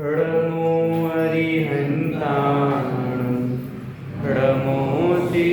मो हरिहो दि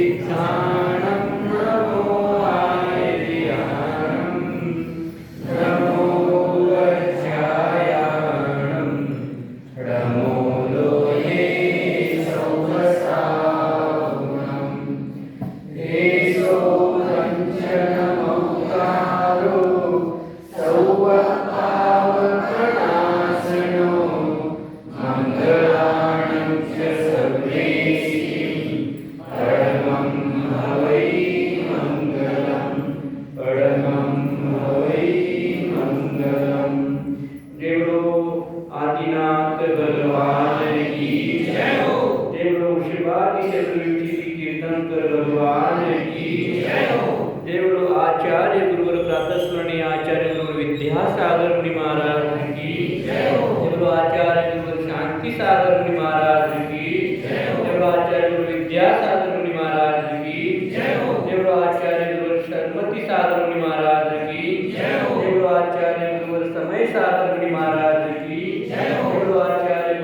गुरु विद्यासागर मुनि महाराज की. जय हो. देवो आचार्य गुरुवर सरस्वती सागर मुनि महाराज की. जय हो. देवो आचार्य गुरुवर समय सागर मुनि महाराज की. जय हो. देवो आचार्य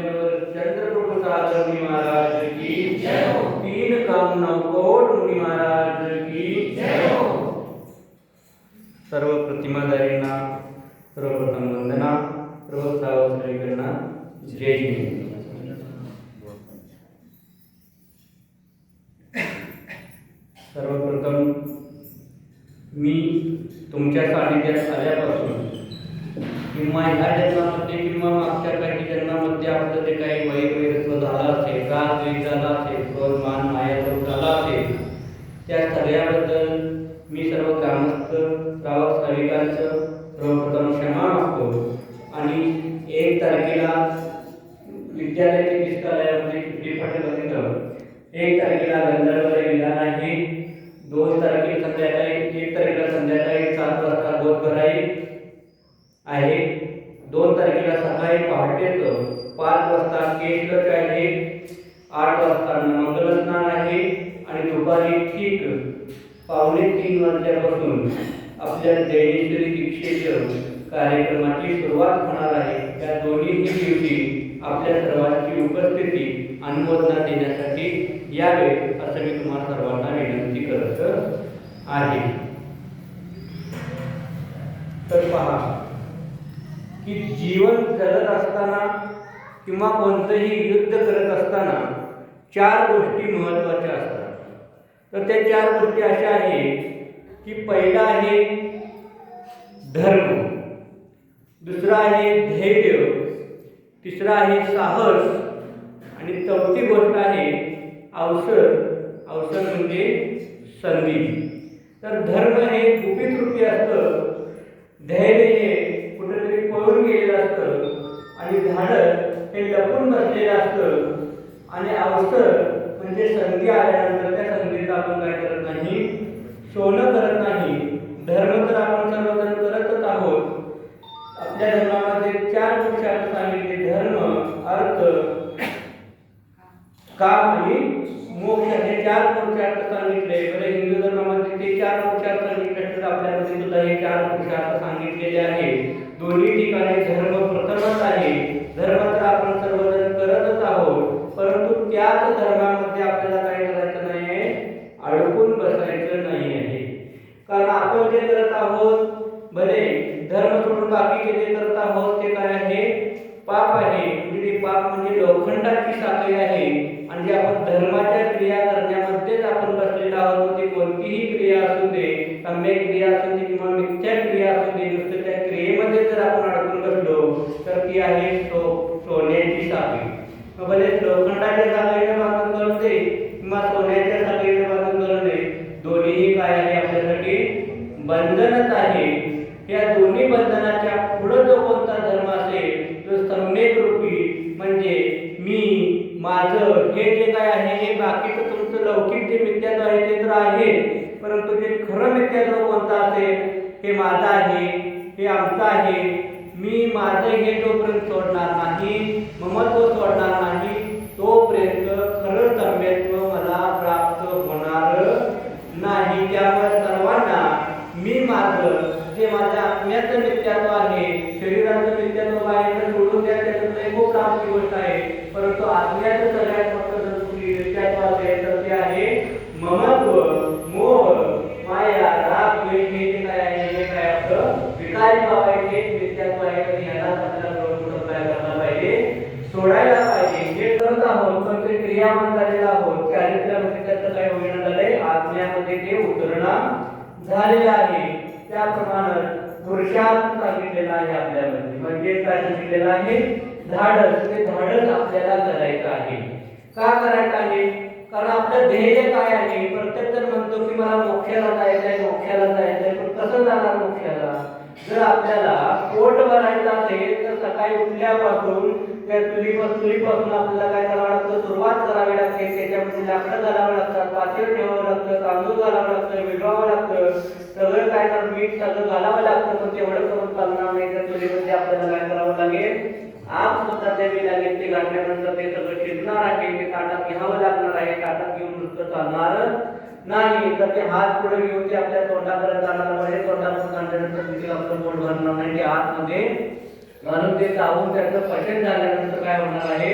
चंद्रप्रभु सागर मुनि महाराज की. जय हो. तीन कामना कोट मुनि महाराज की. जय हो. सर्व प्रतिमाधारींना सर्वप्रथम वंदना सर्व जय हिंद सर्वप्रथम मी तुमच्या सानिध्यात आल्यापासून किंवा ह्या जन्मामध्ये किंवा मागच्या काही जन्मामध्ये आपलं जे काही वैरवैरत्व झालं असेल राग द्वेष झाला असेल क्रोध मान मायालोभ झाला असेल त्या सगळ्याबद्दल मी सर्व ग्रामस्थ गावात स्थानिकांचं सर्वप्रथम क्षमा मागतो. आणि एक तारखेला विद्यालयाचे पुस्तकालयामध्ये चिठ्ठी असेल एक तारखेला गंधर्व विधान आहे. दोन तारखेला संध्याकाळी वाजता आहे. दोन तारखेला सकाळी पहाटेच पाच वाजता केशगट आहे. आठ वाजता मंगलस्नान आहे. आणि दुपारी ठीक पावणे तीन वाजल्यापासून आपल्या दैनेश्वरी दीक्षेच्या कार्यक्रमाची सुरुवात होणार आहे. त्या दोन्हीही दिवशी आपल्या सर्वांची उपस्थिती अनुमोदना देण्यासाठी यावे असं मी तुम्हाला सर्वांना विनंती करत आहे. पहा की जीवन जगत असताना किंवा कोणतंही युद्ध करत असताना चार गोष्टी महत्त्वाच्या असतात. तर त्या चार गोष्टी अशा आहेत की पहिला आहे धर्म दुसरा आहे धैर्य तिसरा आहे साहस आणि चौथी गोष्ट आहे अवसर. अवसर म्हणजे संधी. तर धर्म हे गुपित रूपी असतं. धैर्य हे कुठेतरी पळून गेलेलं असतं. आणि धाडस हे लपून बसलेलं असतं. आणि अवसर म्हणजे संधी आल्यानंतर त्या संधीचं आपण काय करत नाही? सोनं करत नाही. धर्म तर आपण सर्वजण करतच आहोत. आपल्या धर्मामध्ये चार पुरुषार्थ सांगितले धर्म अर्थ काम आणि मोक्ष. हे चार पुरुषार्थ सांगितले. आहे. दोन्ही ठिकाणी माझ्या आत्म्याचं मिथ्यात्व आहे. शरीराचं मिथ्यात्व आहे तर सोडून द्या त्याच्यातलं एक खूप लांबची गोष्ट आहे. परंतु आत्म्याचं सगळ्यात मोठं जर तुम्ही व्यत्यात्व असेल तर ते आहे ममत्व मोह माया राग द्वेष हे जे काय आहे हे काय आपलं विकारी भाव आहे आहे तर ह्याला आपल्याला थोडं काय करायला पाहिजे सोडायला पाहिजे जे करत आहोत पण ते क्रियामान झालेलं आहोत चारित्र्यामध्ये त्याचं काय होईना झालंय आत्म्यामध्ये ते उतरणं झालेलं आहे त्याप्रमाणे पुरुषार्थ सांगितलेला आहे आपल्यामध्ये म्हणजे काय सांगितलेलं आहे धाडस ते धाडस आपल्याला करायचं आहे का करायचं आहे? कारण आपलं ध्येय काय आहे? प्रत्येक जण म्हणतो की मला मोक्षाला जायचं आहे मोक्षाला जायचं आहे. पण कसं जाणार मोक्षाला? जर आपल्याला पोट भरायचं असेल तर सकाळी उठल्यापासून त्या चुलीपासून चुलीपासून आपल्याला काय करावं लागतं? सुरुवात करावी लागते. त्याच्यामध्ये लाकडं घालावं लागतात पाचवी ठेवावं लागतं तांदूळ घालावं लागतं विठवावं लागतं. सगळं काय तर मीठ सगळं घालावं लागतं पण तेवढं करून चालणार नाही. त्या चुलीमध्ये आपल्याला काय करावं लागेल? आप सुद्धा द्यावी लागेल. ते घातल्यानंतर ते सगळं शिजणार आहे. ते ताटात घ्यावं लागणार आहे. ताटात घेऊन नुसतं चालणार नाही. तर ते हात पुढे घेऊन ते आपल्या तोंडापर्यंत जाणार. म्हणजे तोंडापर्यंत आणल्यानंतर तिथे आपलं पोट भरणार नाही. ते आतमध्ये म्हणून ते चावून त्याचं पचन झाल्यानंतर काय होणार आहे?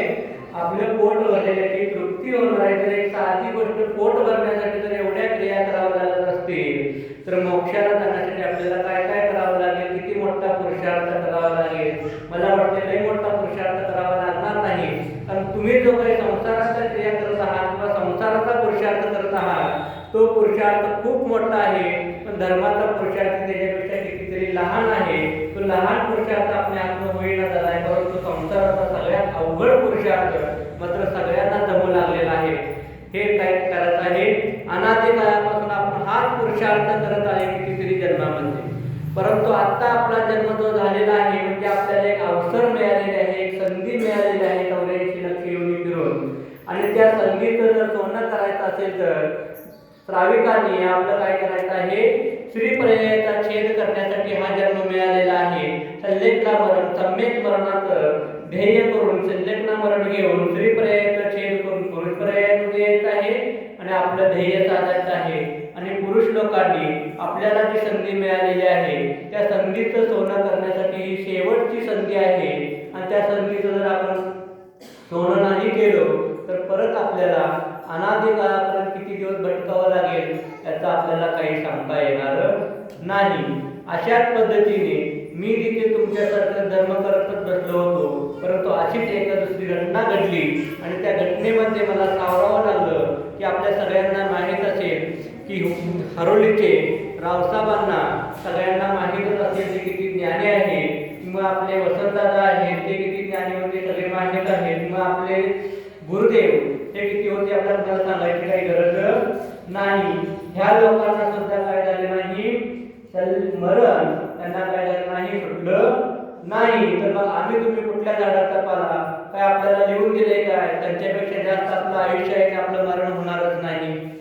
आपलं पोट भरण्यासाठी तृप्ती होणार आहे. तर एक साधी गोष्ट पोट भरण्यासाठी जर एवढ्या क्रिया कराव्या लागत असतील. तर मोक्षाला जाण्यासाठी आपल्याला काय काय करावं लागेल किती मोठा पुरुषार्थ करावा लागेल मला वाटते लई मोठा पुरुषार्थ करावा लागणार नाही कारण तुम्ही जो काही संसाराच्या क्रिया करत आहात किंवा संसाराचा पुरुषार्थ करत आहात तो पुरुषार्थ खूप मोठा आहे पण धर्माचा पुरुषार्थ त्याच्यापेक्षा कितीतरी लहान आहे तो लहान पुरुषार्थ आपल्या हातनं होईना झाला आहे परंतु संसाराचा सगळ्यात अवघड पुरुषार्थ मात्र सगळ्यांना जमू लागलेला आहे हे काय करत आहे अनादी काळापासून आपण हाच पुरुषार्थ करत आहे कितीतरी जन्मामध्ये परंतु आता आपला जन्म जो झालेला आहे म्हणजे आपल्याला एक अवसर मिळालेले आहे एक संधी मिळालेली आहे चौऱ्याऐंशी लक्ष योनी फिरून आणि त्या संधीचं जर सोनं करायचं असेल तर श्राविकांनी आपलं काय करायचं आहे? श्रीपर्यायाचा छेद करण्यासाठी हा जन्म मिळालेला आहे. संलेखना मरण सम्यक मरणाचं ध्येय करून संलेखना मरण घेऊन श्रीपर्यायाचा छेद करून पुरुष पर्यायामध्ये द्यायचं आहे आणि आपलं ध्येय साधायचं आहे. आणि पुरुष लोकांनी आपल्याला जी संधी मिळालेली आहे त्या संधीचं सोनं करण्यासाठी ही शेवटची संधी आहे. आणि त्या संधीचं जर आपण सोनं नाही केलो तर परत आपल्याला अनादी काळापर्यंत किती दिवस भटकावं लागेल याचा आपल्याला काही सांगता येणार नाही. अशाच पद्धतीने मी देखील तुमच्यासारखं धर्म करतच बसलो होतो परंतु अशीच एका दुसरी घटना घडली आणि त्या घटनेमध्ये मला सावरावं लागलं की आपल्या सगळ्यांना माहीत असेल की हरोलीचे रावसाहेबांना सगळ्यांना माहीतच असेल ते किती ज्ञानी आहे किंवा आपले वसंतदादा आहेत ते किती ज्ञानी होते सगळे माहीत आहेत किंवा आपले गुरुदेव ते किती होते आपल्याला मला सांगायची काही गरज नाही. ह्या लोकांना सुद्धा काय झाले नाही? मरण. त्यांना काय झालं नाही? सुटलं नाही. तर मग आम्ही तुम्ही कुठल्या झाडाचा पाला काय आपल्याला लिहून दिले काय? त्यांच्यापेक्षा जास्त आपलं आयुष्य आहे की आपलं मरण होणारच नाही.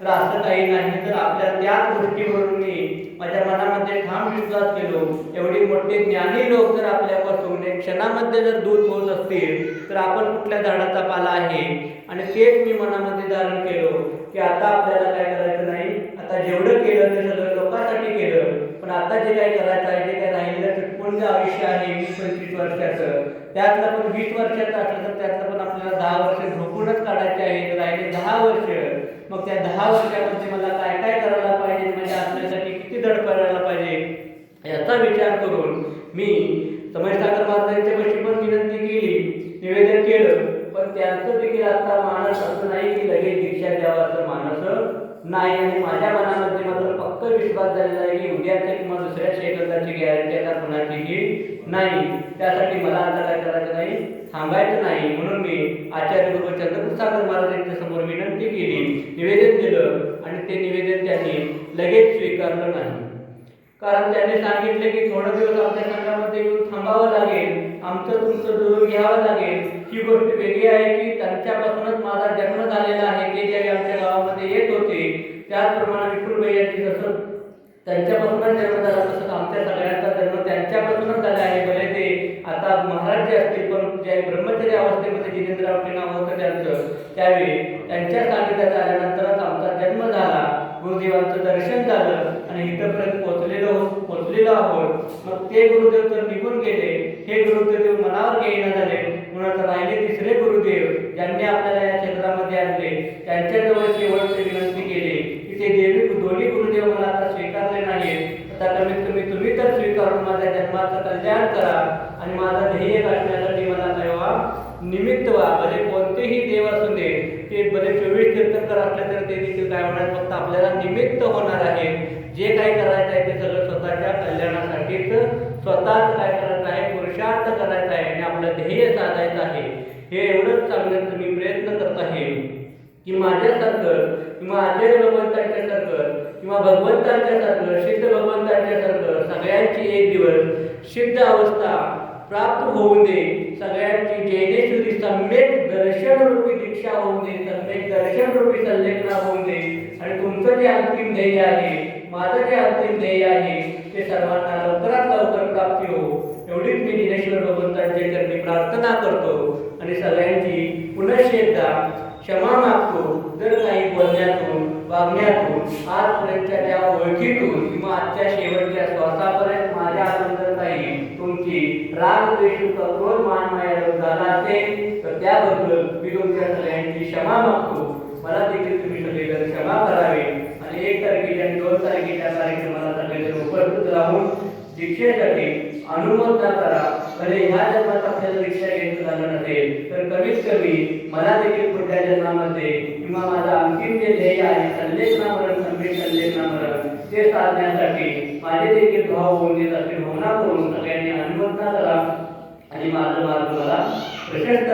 तर असं काही नाही. तर आपल्या त्याच गोष्टीवरून मी माझ्या मनामध्ये ठाम विश्वास केलो. एवढी मोठे ज्ञानी लोक जर आपल्यापासून क्षणामध्ये जर दूध होत असतील तर आपण कुठल्या झाडाचा पाला आहे? आणि तेच मी मनामध्ये धारण केलो की आता आपल्याला काय करायचं नाही? आता जेवढं केलं ते सगळं लोकांसाठी केलं. पण आता जे काही करायचं आहे जे काही राहिलेलं चुटपुंज आयुष्य आहे वीस पंचवीस वर्षाचं. त्यातलं पण वीस वर्षाचं असलं तर त्यातलं पण आपल्याला दहा वर्ष झोपूनच काढायचे आहे राहिले दहा वर्ष. मग त्या दहा वर्षामध्ये मला काय काय करायला पाहिजे? म्हणजे आत्म्यासाठी किती धड करायला पाहिजे? याचा विचार करून मी समजसागर महाराजांच्या गोष्टी पण विनंती केली निवेदन केलं. पण त्यांचं देखील आता मानस असं नाही की लगेच दीक्षा द्यावा असं मानस नाही. आणि माझ्या मनामध्ये मात्र पक्क विश्वास झालेला आहे की उद्याच्या किंवा दुसऱ्या सेकंदाची गॅरंटी आता कुणाचीही नाही. त्यासाठी मला आता काय करायचं नाही? थांबायचं नाही. म्हणून मी आचार्य गुरु सागर महाराज यांच्या समोर विनंती केली निवेदन दिलं आणि ते निवेदन त्यांनी लगेच स्वीकारलं नाही. कारण त्यांनी सांगितले की थोडं दिवस आमच्या संघामध्ये येऊन थांबावं लागेल आमचं तुमचं दूर घ्यावं लागेल. ही गोष्ट वेगळी आहे की त्यांच्यापासूनच माझा जन्म झालेला आहे ते ज्यावेळी आमच्या गावामध्ये येत होते त्याचप्रमाणे विठुलबाई यांची जसं त्यांच्यापासूनच जन्म झाला तसंच आमच्या सगळ्यांचा जन्म त्यांच्यापासूनच झाला आहे भले ते आता महाराज जे असतील पण ज्या ब्रह्मचर्य अवस्थेमध्ये जिनेंद्र आपले नाव होतं त्यांचं. त्यावेळी त्यांच्या सानिध्यात आल्यानंतरच आमचा जन्म झाला. गुरुदेवांचं दर्शन झालं आणि इथंपर्यंत पोचलेलो पोचलेलो आहोत. मग ते गुरुदेव तर निघून गेले. हे गुरुदेव मनावर घेईना झाले. म्हणून आता राहिले तिसरे गुरुदेव. ज्यांनी आपल्याला या क्षेत्रामध्ये आणले. त्यांच्याजवळ शेवटची विनंती केली की ते देवी दोन्ही गुरुदेव मला आता स्वीकारले नाहीत. आता कमीत कमी तुम्ही तर स्वीकारून माझ्या जन्माचं कल्याण करा आणि माझा ध्येय गाठण्यासाठी निमित्त व्हा भले कोणतेही देव असू दे ते भले चोवीस तीर्थंकर असले तर ते देखील काय होणार फक्त आपल्याला निमित्त होणार आहे. जे काही करायचं आहे ते सगळं स्वतःच्या कल्याणासाठीच स्वतःच काय करायचं आहे पुरुषार्थ करायचा आहे आणि आपलं ध्येय साधायचं आहे. हे एवढंच सांगण्याचा मी प्रयत्न करत आहे. की माझ्यासारखं किंवा आचार्य भगवंतांच्या सारखं किंवा भगवंतांच्या सारखं सिद्ध भगवंतांच्या सारखं सगळ्यांची एक दिवस सिद्ध अवस्था प्राप्त होऊन दे. सगळ्यांची जैनेश्वरी सम्यक दर्शन रूपी दीक्षा होऊन दे सम्यक दर्शन रूपी संलेखना होऊ दे. आणि तुमचं जे अंतिम ध्येय आहे माझं जे अंतिम ध्येय आहे ते सर्वांना लवकरात लवकर प्राप्ती हो. एवढीच मी जिनेश्वर भगवंतांच्या चरणी प्रार्थना करतो. आणि सगळ्यांची पुनश्च एकदा क्षमा मागतो. जर काही बोलण्यातून वागण्यातून आजपर्यंतच्या त्या ओळखीतून किंवा आजच्या शेवटच्या श्वासापर्यंत माझ्या आनंद काही तुमची राग द्वेष क्रोध मान माया झाला असेल तर त्याबद्दल मी तुमच्या सगळ्यांची क्षमा मागतो. मला देखील तुम्ही सगळेजण क्षमा करावे. आणि एक तारखेच्या आणि दोन तारखेच्या कार्यक्रमाला सगळेजण उपस्थित राहून शिक्षेसाठी अनुमोदना करा. भले ह्या जन्मात आपल्याला रिक्षा घ्यायचं झालं नसेल तर कमीत कमी मला देखील पुढच्या जन्मामध्ये किंवा माझा अंतिम जे ध्येय आहे संलेखनामरण संदेश संलेखनामरण ते साधण्यासाठी माझे देखील भाव होऊन देत असे भावना करून सगळ्यांनी अनुमोदना करा आणि माझं मार्ग मला प्रशस्त